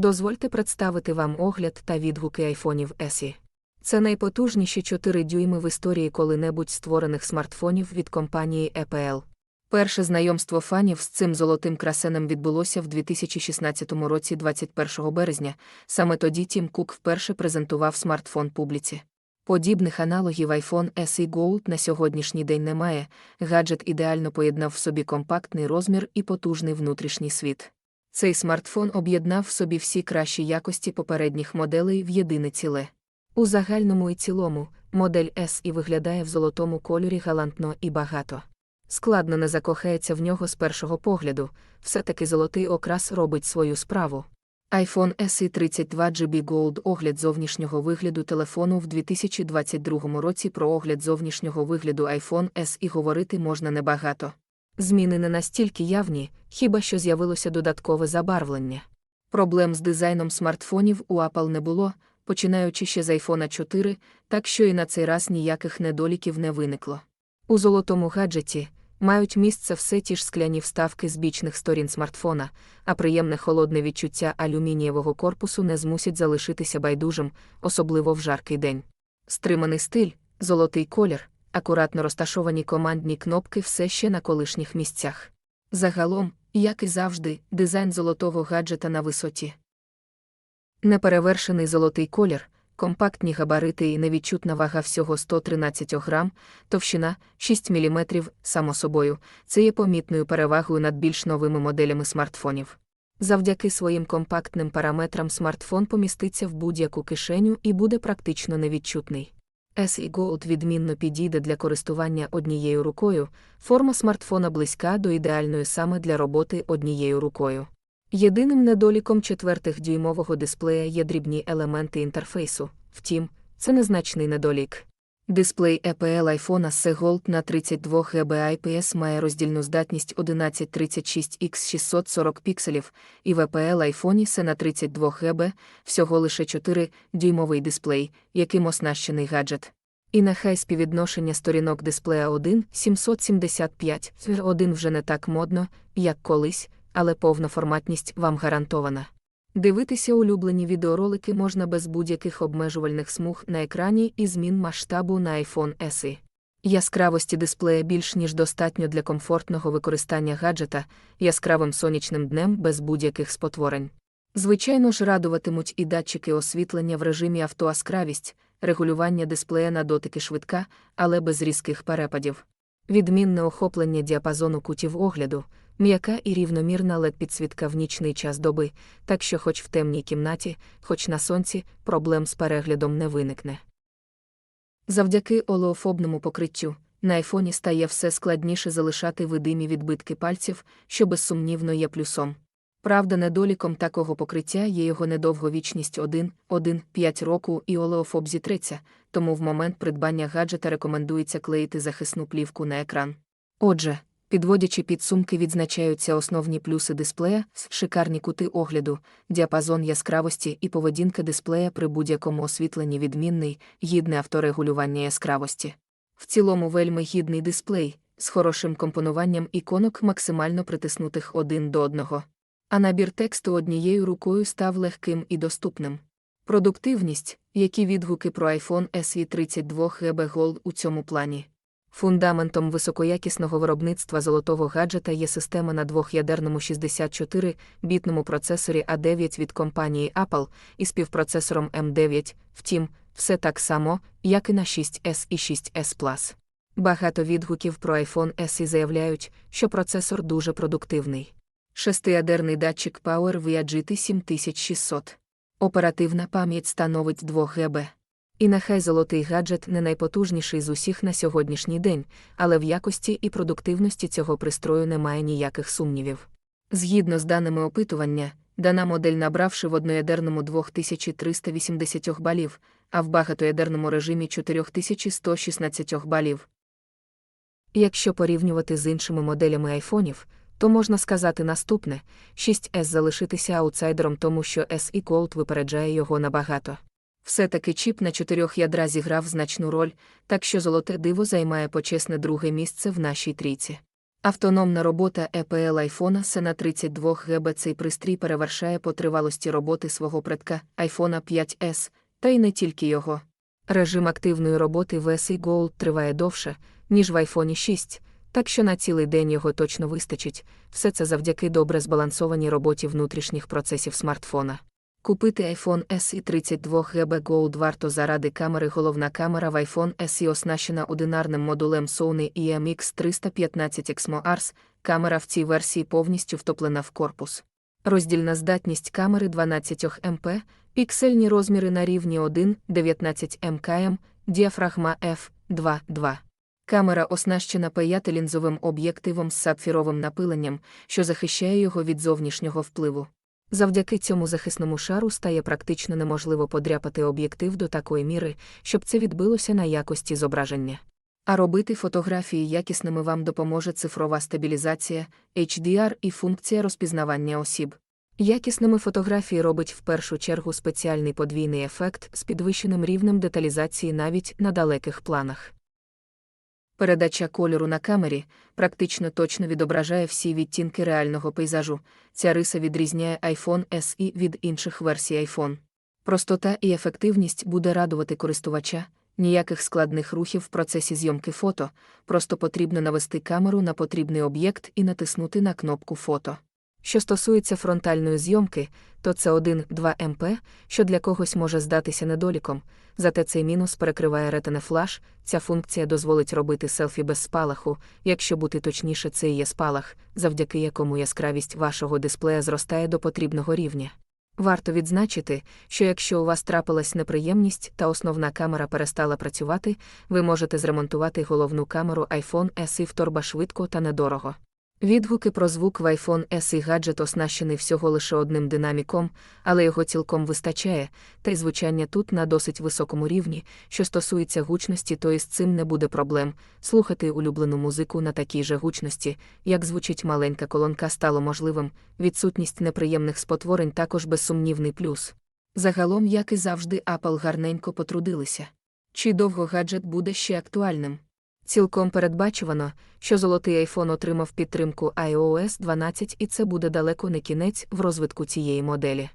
Дозвольте представити вам огляд та відгуки айфонів SE. Це найпотужніші 4 дюйми в історії коли-небудь створених смартфонів від компанії Apple. Перше знайомство фанів з цим золотим красенем відбулося в 2016 році 21 березня. Саме тоді Тім Кук вперше презентував смартфон публіці. Подібних аналогів iPhone SE Gold на сьогоднішній день немає. Гаджет ідеально поєднав в собі компактний розмір і потужний внутрішній світ. Цей смартфон об'єднав в собі всі кращі якості попередніх моделей в єдине ціле. У загальному і цілому, модель SE виглядає в золотому кольорі галантно і багато. Складно не закохається в нього з першого погляду, все-таки золотий окрас робить свою справу. iPhone SE 32 GB Gold огляд зовнішнього вигляду телефону в 2022 році про огляд зовнішнього вигляду iPhone SE говорити можна небагато. Зміни не настільки явні, хіба що з'явилося додаткове забарвлення. Проблем з дизайном смартфонів у Apple не було, починаючи ще з iPhone 4, так що і на цей раз ніяких недоліків не виникло. У золотому гаджеті мають місце все ті ж скляні вставки з бічних сторін смартфона, а приємне холодне відчуття алюмінієвого корпусу не змусять залишитися байдужим, особливо в жаркий день. Стриманий стиль, золотий колір, акуратно розташовані командні кнопки все ще на колишніх місцях. Загалом, як і завжди, дизайн золотого гаджета на висоті. Неперевершений золотий колір, компактні габарити і невідчутна вага всього 113 грам, товщина 6 мм, само собою, це є помітною перевагою над більш новими моделями смартфонів. Завдяки своїм компактним параметрам смартфон поміститься в будь-яку кишеню і буде практично невідчутний. SE Gold відмінно підійде для користування однією рукою, форма смартфона близька до ідеальної саме для роботи однією рукою. Єдиним недоліком четвертих дюймового дисплея є дрібні елементи інтерфейсу, втім, це незначний недолік. Дисплей EPL iPhone SE Gold на 32 ГБ IPS має роздільну здатність 1136X640 пікселів, і в EPL iPhone SE на 32 ГБ всього лише 4-дюймовий дисплей, яким оснащений гаджет. І нехай співвідношення сторінок дисплея 1 775 1 вже не так модно, як колись, але повноформатність вам гарантована. Дивитися улюблені відеоролики можна без будь-яких обмежувальних смуг на екрані і змін масштабу на iPhone SE. Яскравості дисплея більш ніж достатньо для комфортного використання гаджета яскравим сонячним днем без будь-яких спотворень. Звичайно ж, радуватимуть і датчики освітлення в режимі автоаскравість, регулювання дисплея на дотики швидка, але без різких перепадів. Відмінне охоплення діапазону кутів огляду, м'яка і рівномірна led підсвітка в нічний час доби, так що хоч в темній кімнаті, хоч на сонці, проблем з переглядом не виникне. Завдяки олеофобному покриттю, на айфоні стає все складніше залишати видимі відбитки пальців, що безсумнівно є плюсом. Правда, недоліком такого покриття є його недовговічність 1-1-5 року і олеофоб зітреться, тому в момент придбання гаджета рекомендується клеїти захисну плівку на екран. Отже, підводячи підсумки, відзначаються основні плюси дисплея, шикарні кути огляду, діапазон яскравості і поведінка дисплея при будь-якому освітленні відмінний, гідне авторегулювання яскравості. В цілому вельми гідний дисплей, з хорошим компонуванням іконок максимально притиснутих один до одного. А набір тексту однією рукою став легким і доступним. Продуктивність, які відгуки про iPhone SE 32 GB Gold у цьому плані. Фундаментом високоякісного виробництва золотого гаджета є система на двох'ядерному 64-бітному процесорі A9 від компанії Apple із співпроцесором M9, втім, все так само, як і на 6S і 6S Plus. Багато відгуків про iPhone SE заявляють, що процесор дуже продуктивний. Шестиядерний датчик Power via GT 7600. Оперативна пам'ять становить 2 ГБ. І нехай золотий гаджет не найпотужніший з усіх на сьогоднішній день, але в якості і продуктивності цього пристрою немає ніяких сумнівів. Згідно з даними опитування, дана модель набравши в одноядерному 2380 балів, а в багатоядерному режимі 4116 балів. Якщо порівнювати з іншими моделями айфонів, то можна сказати наступне: 6S залишитися аутсайдером, тому що SE Gold випереджає його набагато. Все-таки чіп на чотирьох ядра зіграв значну роль, так що золоте диво займає почесне друге місце в нашій трійці. Автономна робота EPL SE на 32 ГБ цей пристрій перевершає по тривалості роботи свого предка iPhone 5S, та й не тільки його. Режим активної роботи в SE Gold триває довше, ніж в iPhone 6, так що на цілий день його точно вистачить, все це завдяки добре збалансованій роботі внутрішніх процесів смартфона. Купити iPhone SE 32 ГБ Gold варто заради камери. Головна камера в iPhone SE оснащена одинарним модулем Sony IMX 315 XMORS, камера в цій версії повністю втоплена в корпус. Роздільна здатність камери 12 МП, піксельні розміри на рівні 1, 19 мкм, діафрагма f2.2. Камера оснащена паятилінзовим об'єктивом з сапфіровим напиленням, що захищає його від зовнішнього впливу. Завдяки цьому захисному шару стає практично неможливо подряпати об'єктив до такої міри, щоб це відбилося на якості зображення. А робити фотографії якісними вам допоможе цифрова стабілізація, HDR і функція розпізнавання осіб. Якісними фотографії робить в першу чергу спеціальний подвійний ефект з підвищеним рівнем деталізації навіть на далеких планах. Передача кольору на камері практично точно відображає всі відтінки реального пейзажу. Ця риса відрізняє iPhone SE від інших версій iPhone. Простота і ефективність буде радувати користувача, ніяких складних рухів в процесі зйомки фото, просто потрібно навести камеру на потрібний об'єкт і натиснути на кнопку фото. Що стосується фронтальної зйомки, то це 1-2 МП, що для когось може здатися недоліком, зате цей мінус перекриває ретине флаш, ця функція дозволить робити селфі без спалаху, якщо бути точніше, це і є спалах, завдяки якому яскравість вашого дисплея зростає до потрібного рівня. Варто відзначити, що якщо у вас трапилась неприємність та основна камера перестала працювати, ви можете зремонтувати головну камеру iPhone SE в торба швидко та недорого. Відгуки про звук в iPhone SE гаджет оснащений всього лише одним динаміком, але його цілком вистачає, та й звучання тут на досить високому рівні, що стосується гучності, то із цим не буде проблем. Слухати улюблену музику на такій же гучності, як звучить маленька колонка, стало можливим, відсутність неприємних спотворень також безсумнівний плюс. Загалом, як і завжди, Apple гарненько потрудилися. Чи довго гаджет буде ще актуальним? Цілком передбачувано, що золотий iPhone отримав підтримку iOS 12 і це буде далеко не кінець в розвитку цієї моделі.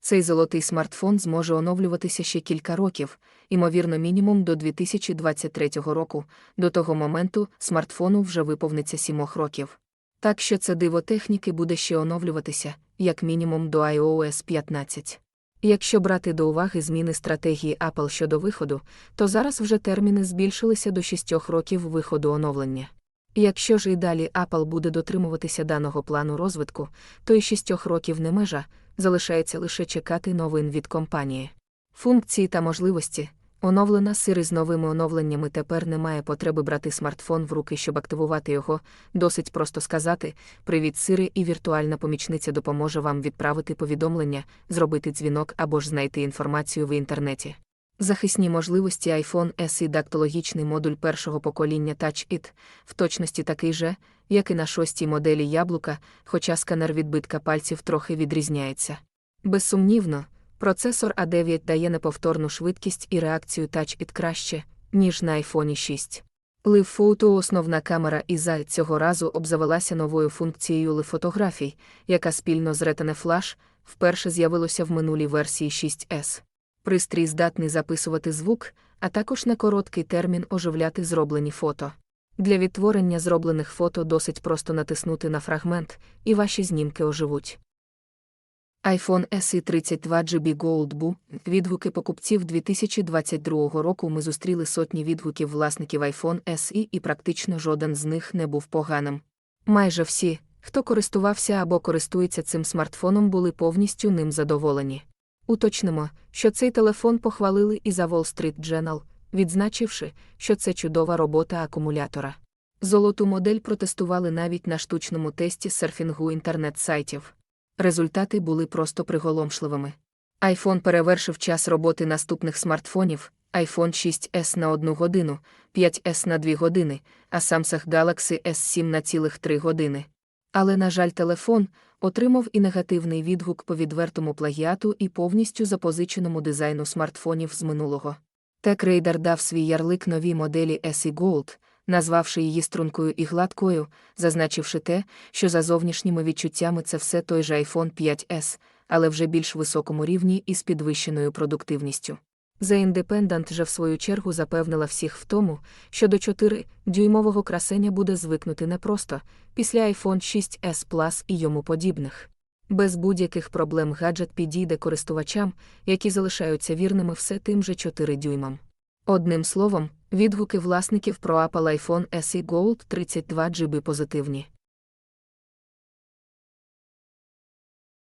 Цей золотий смартфон зможе оновлюватися ще кілька років, ймовірно, мінімум до 2023 року, до того моменту смартфону вже виповниться 7 років. Так що це диво техніки буде ще оновлюватися, як мінімум до iOS 15. Якщо брати до уваги зміни стратегії Apple щодо виходу, то зараз вже терміни збільшилися до 6 років виходу оновлення. Якщо ж і далі Apple буде дотримуватися даного плану розвитку, то і 6 років не межа, залишається лише чекати новин від компанії. Функції та можливості. Оновлена Siri з новими оновленнями тепер немає потреби брати смартфон в руки, щоб активувати його. Досить просто сказати: Привіт, Siri, і віртуальна помічниця допоможе вам відправити повідомлення, зробити дзвінок або ж знайти інформацію в інтернеті. Захисні можливості iPhone SE дактологічний модуль першого покоління Touch It, в точності такий же, як і на шостій моделі яблука, хоча сканер відбитка пальців трохи відрізняється. Безсумнівно, Процесор A9 дає неповторну швидкість і реакцію Touch It краще, ніж на iPhone 6. Live Photo – основна камера ІЗА цього разу обзавелася новою функцією Live фотографій, яка спільно з Retina Flash вперше з'явилася в минулій версії 6S. Пристрій здатний записувати звук, а також на короткий термін оживляти зроблені фото. Для відтворення зроблених фото досить просто натиснути на фрагмент, і ваші знімки оживуть iPhone SE 32 GB Gold Bu. Відгуки покупців 2022 року ми зустріли сотні відгуків власників iPhone SE і практично жоден з них не був поганим. Майже всі, хто користувався або користується цим смартфоном, були повністю ним задоволені. Уточнимо, що цей телефон похвалили і за Wall Street Journal, відзначивши, що це чудова робота акумулятора. Золоту модель протестували навіть на штучному тесті серфінгу інтернет-сайтів. Результати були просто приголомшливими. iPhone перевершив час роботи наступних смартфонів, iPhone 6S на 1 годину, 5S на 2 години, а Samsung Galaxy S7 на цілих 3 години. Але, на жаль, телефон отримав і негативний відгук по відвертому плагіату і повністю запозиченому дизайну смартфонів з минулого. TechRadar дав свій ярлик новій моделі SE Gold, назвавши її стрункою і гладкою, зазначивши те, що за зовнішніми відчуттями це все той же iPhone 5S, але вже більш високому рівні і з підвищеною продуктивністю. The Independent же в свою чергу запевнила всіх в тому, що до 4-дюймового красення буде звикнути непросто після iPhone 6s Plus і йому подібних. Без будь-яких проблем гаджет підійде користувачам, які залишаються вірними все тим же 4 дюймам. Одним словом, відгуки власників про Apple iPhone SE Gold 32 GB позитивні.